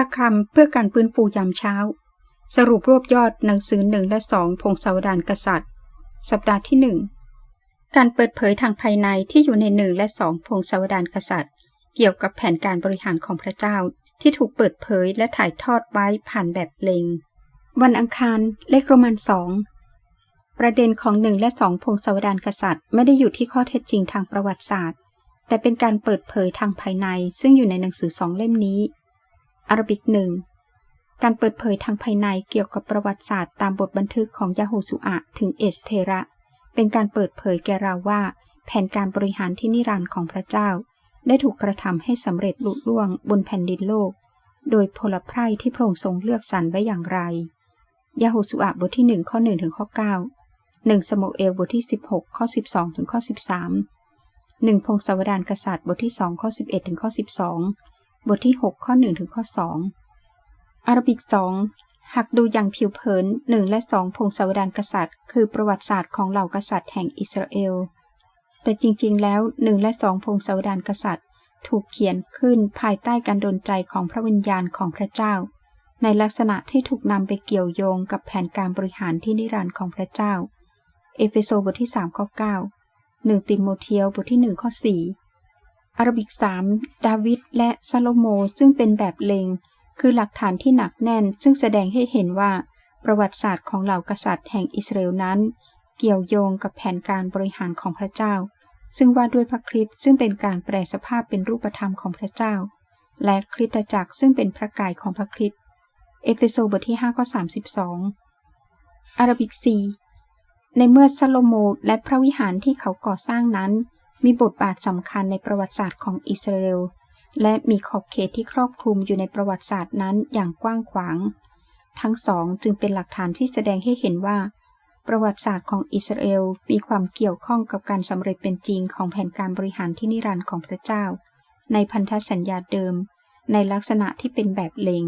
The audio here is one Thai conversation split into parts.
ระคำเพื่อการฟื้นฟูยามเช้า สรุปรวบยอดหนังสือหนึ่งและสองพงศาวดารกษัตริย์ สัปดาห์ที่หนึ่งการเปิดเผยทางภายในที่อยู่ในหนึ่งและสองพงศาวดารกษัตริย์ เกี่ยวกับแผนการบริหารของพระเจ้า ที่ถูกเปิดเผยและถ่ายทอดไว้ผ่านแบบเลง วันอังคารเลขโรมันสองประเด็นของหนึ่งและสองพงศาวดารกษัตริย์ ไม่ได้อยู่ที่ข้อเท็จจริงทางประวัติศาสตร์ แต่เป็นการเปิดเผยทางภายในซึ่งอยู่ในหนังสือสองเล่มนี้ อารบิกหนึ่งการเปิดเผยทางภายในเกี่ยวกับประวัติศาสตร์ตามบทบันทึกของยาโฮสุอะถึงเอสเทระ เป็นการเปิดเผยแก่เราว่า แผนการบริหารที่นิรันดร์ของพระเจ้า ได้ถูกกระทำให้สำเร็จลุล่วงบนแผ่นดินโลก โดยพลไพร่ที่พระองค์ทรงเลือกสรรไว้อย่างไร ยาโฮสุอะบทที่หนึ่งข้อหนึ่งถึงข้อเก้าหนึ่งสโมเอลบทที่ 16 ข้อ 12ถึงข้อ 13 1พงศาวดารกษัตริย์บทที่2ข้อ11ถึงข้อ12 บทที่ 6 ข้อ1ถึงข้อ 2 อาราบิก 2 หากดูอย่างผิวเผิน 1 และ 2 พงศาวดารกษัตริย์ คือประวัติศาสตร์ของเหล่ากษัตริย์แห่งอิสราเอล แต่จริงๆ แล้ว 1 และ 2 พงศาวดารกษัตริย์ ถูกเขียนขึ้นภายใต้การดลใจของพระวิญญาณของพระเจ้า ในลักษณะที่ถูกนำไปเกี่ยวโยงกับแผนการบริหารที่นิรันดร์ของพระเจ้า เอเฟโซบทที่3ข้อ9 1ติโมเทียวบทที่1ข้อ4 อาราบิก 3 ดาวิดและซาโลโมซึ่งเป็นแบบเลง คือหลักฐานที่หนักแน่น ซึ่งแสดงให้เห็นว่าประวัติศาสตร์ของเหล่ากษัตริย์แห่งอิสราเอลนั้น เกี่ยวโยงกับแผนการบริหารของพระเจ้า ซึ่งว่าด้วยพระคริสต์ซึ่งเป็นการแปลสภาพเป็นรูปธรรมของพระเจ้า และคริสตจักรซึ่งเป็นพระกายของพระคริสต์เอเฟโซบทที่5ข้อ32 อาราบิก 4 ในเมื่อซาโลโมและพระวิหารที่เขาก่อสร้างนั้น มีบทบาทสำคัญในประวัติศาสตร์ของอิสราเอล และมีขอบเขตที่ครอบคลุมอยู่ในประวัติศาสตร์นั้นอย่างกว้างขวาง ทั้งสองจึงเป็นหลักฐานที่แสดงให้เห็นว่า ประวัติศาสตร์ของอิสราเอลมีความเกี่ยวข้องกับการสำเร็จเป็นจริงของแผนการบริหารที่นิรันดร์ของพระเจ้า ในพันธสัญญาเดิม ในลักษณะที่เป็นแบบเลง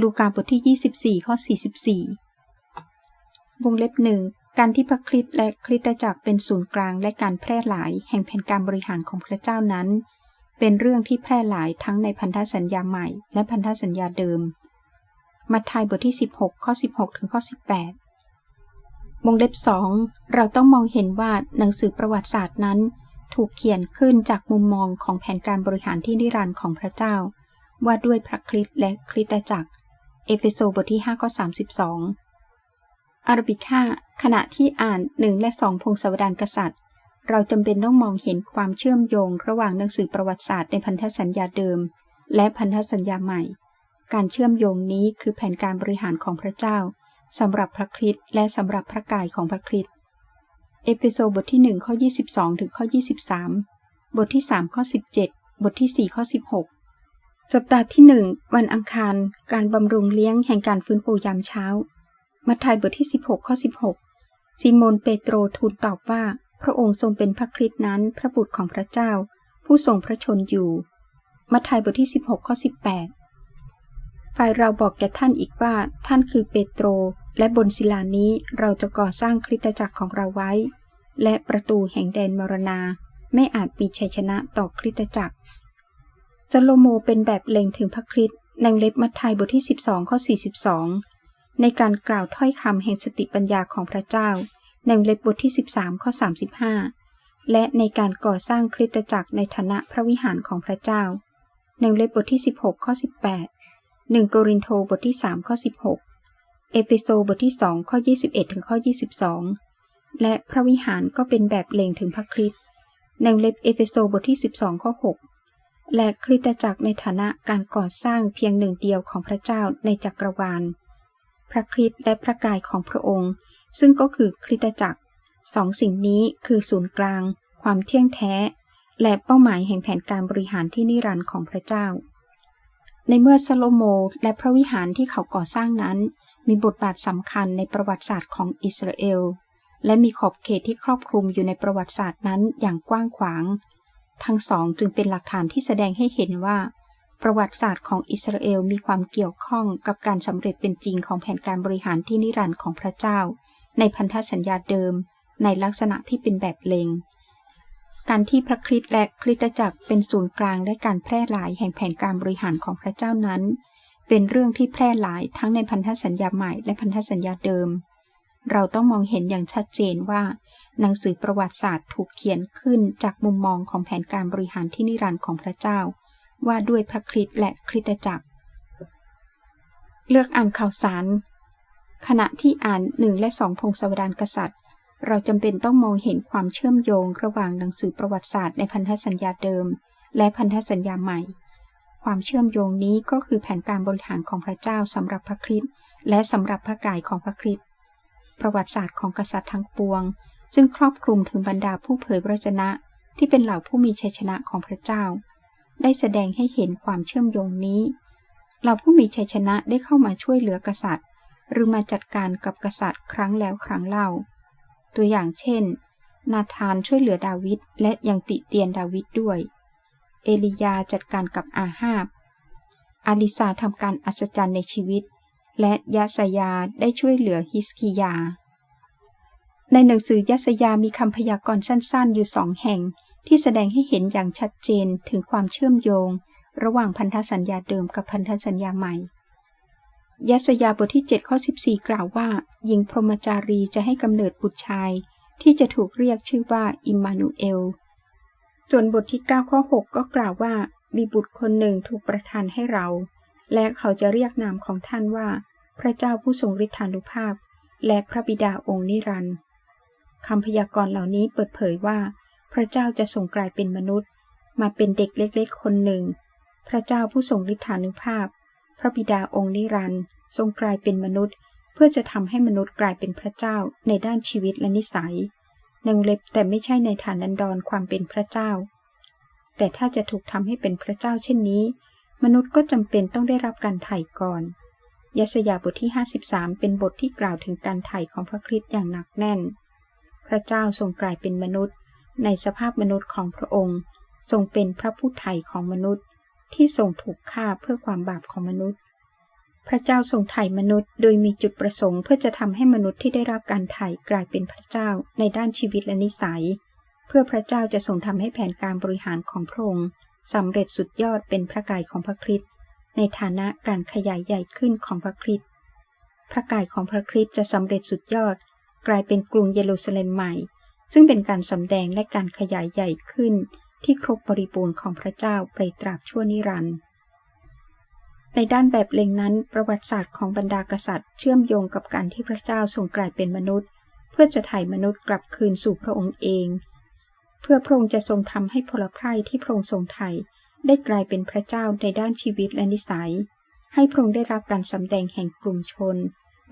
ลูกาบทที่ 24 ข้อ 44 วงเล็บหนึ่ง การที่พระคริสต์และคริสตจักรเป็นศูนย์กลางและการแพร่หลายแห่งแผนการบริหารของพระเจ้านั้น เป็นเรื่องที่แพร่หลายทั้งในพันธสัญญาใหม่และพันธสัญญาเดิม มัทธิวบทที่ 16 ข้อ 16 ถึงข้อ 18วงเล็บสองเราต้องมองเห็นว่าหนังสือประวัติศาสตร์นั้น ถูกเขียนขึ้นจากมุมมองของแผนการบริหารที่นิรันดร์ของพระเจ้า ว่าด้วยพระคริสต์และคริสตจักร เอเฟโซบทที่5ข้อ32 อาราบิก้าขณะที่อ่านหนึ่งและสองพงศาวดารกษัตริย์ เราจำเป็นต้องมองเห็นความเชื่อมโยงระหว่างหนังสือประวัติศาสตร์ในพันธสัญญาเดิม และพันธสัญญาใหม่ การเชื่อมโยงนี้คือแผนการบริหารของพระเจ้าสำหรับพระคริสต์และสำหรับพระกายของพระคริสต์เอเฟโซบทที่ 1 ข้อ 22 ถึงข้อ 23 บทที่ 3 ข้อ 17 บทที่ 4 ข้อ 16 สัปดาห์ที่ 1 วันอังคาร การบำรุงเลี้ยงแห่งการฟื้นฟูยามเช้า มัทธิวบทที่ 16 ข้อ 16 ซิโมนเปโตรทูลตอบว่า พระองค์ทรงเป็นพระคริสต์นั้น พระบุตรของพระเจ้า ผู้ทรงพระชนอยู่ มัทธิวบทที่ 16 ข้อ 18 ฝ่ายเราบอกแก่ท่านอีกว่า ท่านคือเปโตร และบนศิลานี้เราจะก่อสร้างคริสตจักรของเราไว้ และประตูแห่งแดนมรณา ไม่อาจมีชัยชนะต่อคริสตจักรจโลโมเป็นแบบเล็งถึงพระคริสต์ในเล็บมัทธิวบทที่ 12 ข้อ 42 ในการกล่าวถ้อยคำแห่งสติปัญญาของพระเจ้า ในเล็บบทที่ 13 ข้อ 35 และในการก่อสร้างคริสตจักรในฐานะพระวิหารของพระเจ้า ในเล็บบทที่ 16 ข้อ 18 1 โกรินโทบทที่ 3 ข้อ 16 เอเฟโซบทที่ 2 ข้อ 21 ถึงข้อ 22 และพระวิหารก็เป็นแบบเล็งถึงพระคริสต์ในเล็บเอเฟโซบทที่ 12 ข้อ 6และคริสตจักรในฐานะการก่อสร้างเพียงหนึ่งเดียวของพระเจ้าในจักรวาล พระคริสต์และพระกายของพระองค์ ซึ่งก็คือคริสตจักรสองสิ่งนี้คือศูนย์กลาง ความเที่ยงแท้ และเป้าหมายแห่งแผนการบริหารที่นิรันดร์ของพระเจ้า ในเมื่อซาโลโมและพระวิหารที่เขาก่อสร้างนั้น มีบทบาทสำคัญในประวัติศาสตร์ของอิสราเอล และมีขอบเขตที่ครอบคลุมอยู่ในประวัติศาสตร์นั้นอย่างกว้างขวาง ทั้งสองจึงเป็นหลักฐานที่แสดงให้เห็นว่า ประวัติศาสตร์ของอิสราเอลมีความเกี่ยวข้องกับการสำเร็จเป็นจริงของแผนการบริหารที่นิรันดร์ของพระเจ้า ในพันธสัญญาเดิม ในลักษณะที่เป็นแบบเลงการที่พระคริสต์และคริสตจักรเป็นศูนย์กลางและการแพร่หลายแห่งแผนการบริหารของพระเจ้านั้น เป็นเรื่องที่แพร่หลายทั้งในพันธสัญญาใหม่และพันธสัญญาเดิม เราต้องมองเห็นอย่างชัดเจนว่า หนังสือประวัติศาสตร์ถูกเขียนขึ้นจากมุมมองของแผนการบริหารที่นิรันดร์ของพระเจ้า ว่าด้วยพระคริสต์และคริสตจักร เลือกอ่านข่าวสาร ขณะที่อ่านหนึ่งและสองพงศาวดารกษัตริย์ เราจำเป็นต้องมองเห็นความเชื่อมโยงระหว่างหนังสือประวัติศาสตร์ในพันธสัญญาเดิม และพันธสัญญาใหม่ ความเชื่อมโยงนี้ก็คือแผนการบริหารของพระเจ้าสำหรับพระคริสต์และสำหรับพระกายของพระคริสต์ประวัติศาสตร์ของกษัตริย์ทั้งปวง ซึ่งครอบคลุมถึงบรรดาผู้เผยพระชนะ ที่เป็นเหล่าผู้มีชัยชนะของพระเจ้า ได้แสดงให้เห็นความเชื่อมโยงนี้เหล่าผู้มีชัยชนะได้เข้ามาช่วยเหลือกษัตริย์ หรือมาจัดการกับกษัตริย์ครั้งแล้วครั้งเล่า ตัวอย่างเช่น นาธานช่วยเหลือดาวิดและยังติเตียนดาวิดด้วย เอลียาจัดการกับอาหาบ อาลิซาทำการอัศจรรย์ในชีวิต และยะสยาได้ช่วยเหลือฮิสกิยาในหนังสือยะสยามีคำพยากรณ์สั้น ๆ อยู่สองแห่ง ที่แสดงให้เห็นอย่างชัดเจนถึงความเชื่อมโยง ระหว่างพันธสัญญาเดิมกับพันธสัญญาใหม่ยะสยาบทที่ 7 ข้อ 14 กล่าวว่า หญิงพรหมจารีจะให้กำเนิดบุตรชาย ที่จะถูกเรียกชื่อว่าอิมมานูเอล ส่วนบทที่ 9 ข้อ 6 ก็กล่าวว่า มีบุตรคนหนึ่งถูกประทานให้เรา และเขาจะเรียกนามของท่านว่า พระเจ้าผู้ทรงฤทธานุภาพ และพระบิดาองค์นิรันดร์คำพยากรณ์เหล่านี้เปิดเผยว่า พระเจ้าจะทรงกลายเป็นมนุษย์ มาเป็นเด็กเล็กๆ คนหนึ่ง พระเจ้าผู้ทรงฤทธานุภาพ พระบิดาองค์นิรันดร์ทรงกลายเป็นมนุษย์ เพื่อจะทำให้มนุษย์กลายเป็นพระเจ้าในด้านชีวิตและนิสัยในวงเล็บแต่ไม่ใช่ในฐานันดรความเป็นพระเจ้า แต่ถ้าจะถูกทำให้เป็นพระเจ้าเช่นนี้ มนุษย์ก็จำเป็นต้องได้รับการไถ่ก่อนยสยาบทที่ 53 เป็นบทที่กล่าวถึงการไถ่ของพระคริสต์อย่างหนักแน่น พระเจ้าทรงกลายเป็นมนุษย์ ในสภาพมนุษย์ของพระองค์ ทรงเป็นพระผู้ไถ่ของมนุษย์ที่ทรงถูกฆ่าเพื่อความบาปของมนุษย์ พระเจ้าทรงไถ่มนุษย์ โดยมีจุดประสงค์เพื่อจะทำให้มนุษย์ที่ได้รับการไถ่กลายเป็นพระเจ้าในด้านชีวิตและนิสัย เพื่อพระเจ้าจะทรงทำให้แผนการบริหารของพระองค์สำเร็จสุดยอดเป็นพระกายของพระคริสต์ในฐานะการขยายใหญ่ขึ้นของพระคริสต์พระกายของพระคริสต์จะสำเร็จสุดยอด กลายเป็นกรุงเยรูซาเล็มใหม่ ซึ่งเป็นการสำแดงและการขยายใหญ่ขึ้นที่ครบบริบูรณ์ของพระเจ้าไปตราบชั่วนิรันดร์ในด้านแบบเล็งนั้น ประวัติศาสตร์ของบรรดากษัตริย์ เชื่อมโยงกับการที่พระเจ้าทรงกลายเป็นมนุษย์ เพื่อจะไถ่มนุษย์กลับคืนสู่พระองค์เอง เพื่อพระองค์จะทรงทำให้พลไพร่ที่พระองค์ทรงไถ่ได้กลายเป็นพระเจ้าในด้านชีวิตและนิสัย ให้พระองค์ได้รับการสำแดงแห่งกลุ่มชน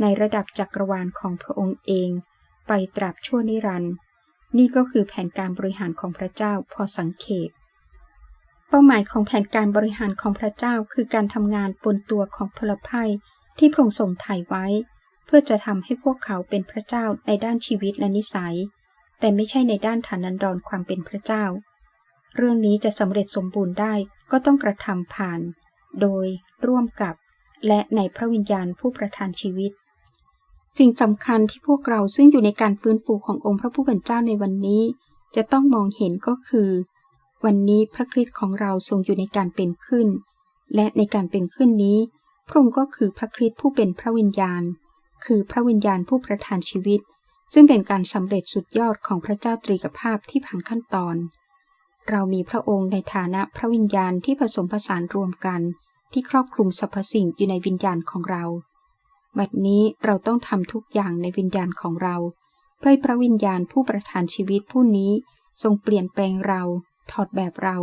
ในระดับจักรวาลของพระองค์เอง ไปตราบชั่วนิรันดร์ นี่ก็คือแผนการบริหารของพระเจ้าพอสังเขปเป้าหมายของแผนการบริหารของพระเจ้าคือการทำงานบนตัวของพลไพร่ที่พระองค์ทรงถ่ายไว้ เพื่อจะทำให้พวกเขาเป็นพระเจ้าในด้านชีวิตและนิสัย แต่ไม่ใช่ในด้านฐานันดรความเป็นพระเจ้า เรื่องนี้จะสำเร็จสมบูรณ์ได้ก็ต้องกระทำผ่าน โดยร่วมกับ และในพระวิญญาณผู้ประทานชีวิต สิ่งสำคัญที่พวกเราซึ่งอยู่ในการฟื้นฟูขององค์พระผู้เป็นเจ้าในวันนี้ จะต้องมองเห็นก็คือ วันนี้พระคริสต์ของเราทรงอยู่ในการเป็นขึ้น และในการเป็นขึ้นนี้ พระองค์ก็คือพระคริสต์ผู้เป็นพระวิญญาณ คือพระวิญญาณผู้ประทานชีวิต ซึ่งเป็นการสำเร็จสุดยอดของพระเจ้าตรีกภาพที่ผ่านขั้นตอน เรามีพระองค์ในฐานะพระวิญญาณที่ผสมผสานรวมกัน ที่ครอบคลุมสรรพสิ่งอยู่ในวิญญาณของเรา บัดนี้เราต้องทำทุกอย่างในวิญญาณของเรา เพื่อให้พระวิญญาณผู้ประทานชีวิตผู้นี้ทรงเปลี่ยนแปลงเรา ถอดแบบเรา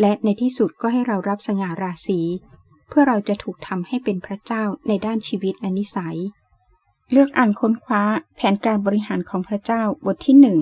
และในที่สุดก็ให้เรารับสง่าราศี เพื่อเราจะถูกทำให้เป็นพระเจ้าในด้านชีวิตและนิสัย เลือกอ่านค้นคว้าแผนการบริหารของพระเจ้าบทที่หนึ่ง